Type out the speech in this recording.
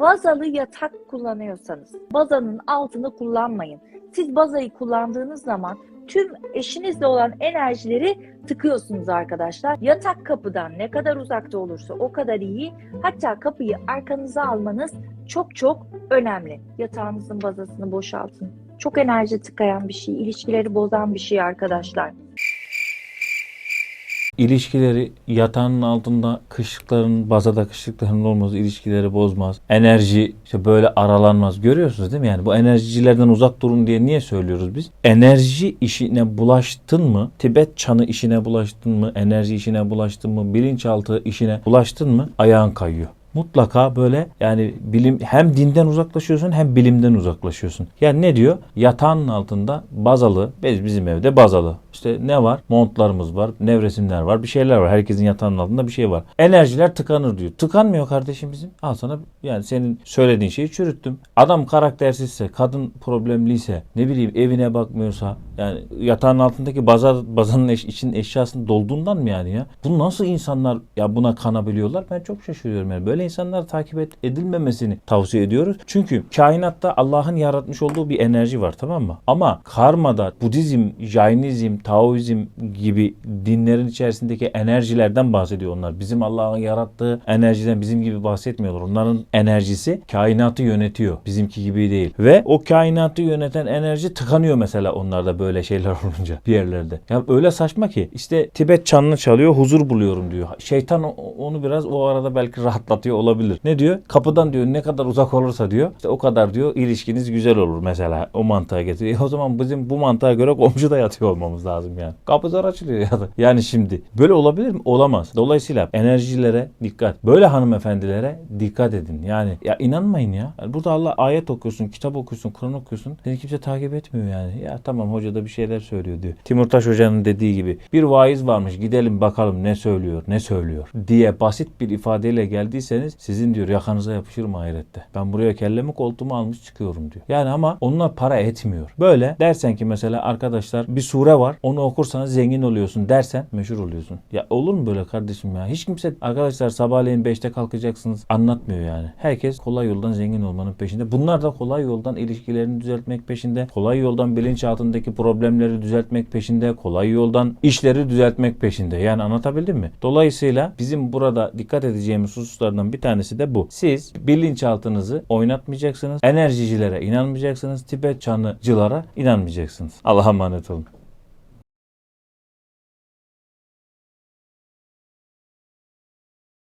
Bazalı yatak kullanıyorsanız bazanın altını kullanmayın. Siz bazayı kullandığınız zaman tüm eşinizle olan enerjileri tıkıyorsunuz arkadaşlar. Yatak kapıdan ne kadar uzakta olursa o kadar iyi. Hatta kapıyı arkanıza almanız çok çok önemli. Yatağınızın bazasını boşaltın. Çok enerji tıkayan bir şey, ilişkileri bozan bir şey arkadaşlar. İlişkileri yatağının altında kışlıkların, bazada kışlıkların olması ilişkileri bozmaz. Enerji işte böyle aralanmaz. Görüyorsunuz değil mi? Yani bu enerjicilerden uzak durun diye niye söylüyoruz biz? Enerji işine bulaştın mı? Tibet çanı işine bulaştın mı? Enerji işine bulaştın mı? Bilinçaltı işine bulaştın mı? Ayağın kayıyor mutlaka böyle yani bilim hem dinden uzaklaşıyorsun hem bilimden uzaklaşıyorsun. Yani ne diyor? Yatağın altında bazalı, biz bizim evde bazalı. İşte ne var? Montlarımız var, nevresimler var, bir şeyler var. Herkesin yatağının altında bir şey var. Enerjiler tıkanır diyor. Tıkanmıyor kardeşim bizim. Al sana yani senin söylediğin şeyi çürüttüm. Adam karaktersizse, kadın problemliyse, ne bileyim evine bakmıyorsa, yani yatağın altındaki baza, bazanın eş, için eşyasını dolduğundan mı yani ya? Bu nasıl insanlar ya buna kanabiliyorlar? Ben çok şaşırıyorum yani. Böyle insanlar takip et, edilmemesini tavsiye ediyoruz. Çünkü kainatta Allah'ın yaratmış olduğu bir enerji var tamam mı? Ama karmada Budizm, Jainizm, Taoizm gibi dinlerin içerisindeki enerjilerden bahsediyor onlar. Bizim Allah'ın yarattığı enerjiden bizim gibi bahsetmiyorlar. Onların enerjisi kainatı yönetiyor. Bizimki gibi değil. Ve o kainatı yöneten enerji tıkanıyor mesela onlarda böyle şeyler olunca bir yerlerde. Ya öyle saçma ki işte Tibet çanını çalıyor huzur buluyorum diyor. Şeytan onu biraz o arada belki rahatlatıyor olabilir. Ne diyor? Kapıdan diyor ne kadar uzak olursa diyor işte o kadar diyor ilişkiniz güzel olur mesela o mantığa getiriyor. E o zaman bizim bu mantığa göre komşuda yatıyor olmamız lazım yani. Kapı zor açılıyor ya da. Yani şimdi böyle olabilir mi? Olamaz. Dolayısıyla enerjilere dikkat. Böyle hanımefendilere dikkat edin. Yani ya inanmayın ya. Burada Allah ayet okuyorsun, kitap okuyorsun, Kur'an okuyorsun. Seni kimse takip etmiyor yani. Ya tamam hoca da bir şeyler söylüyor diyor. Timurtaş hocanın dediği gibi bir vaiz varmış gidelim bakalım ne söylüyor, ne söylüyor diye basit bir ifadeyle geldiyseniz sizin diyor yakanıza yapışırım ahirette. Ben buraya kellemi koltuğumu almış çıkıyorum diyor. Yani ama onlar para etmiyor. Böyle dersen ki mesela arkadaşlar bir sure var onu okursanız zengin oluyorsun dersen meşhur oluyorsun. Ya olur mu böyle kardeşim ya? Hiç kimse arkadaşlar sabahleyin 5'te kalkacaksınız anlatmıyor yani. Herkes kolay yoldan zengin olmanın peşinde. Bunlar da kolay yoldan ilişkilerini düzeltmek peşinde. Kolay yoldan bilinçaltındaki problemleri düzeltmek peşinde. Kolay yoldan işleri düzeltmek peşinde. Yani anlatabildim mi? Dolayısıyla bizim burada dikkat edeceğimiz hususlardan bir tanesi de bu. Siz bilinçaltınızı oynatmayacaksınız. Enerjicilere inanmayacaksınız. Tibet çanıcılara inanmayacaksınız. Allah'a emanet olun.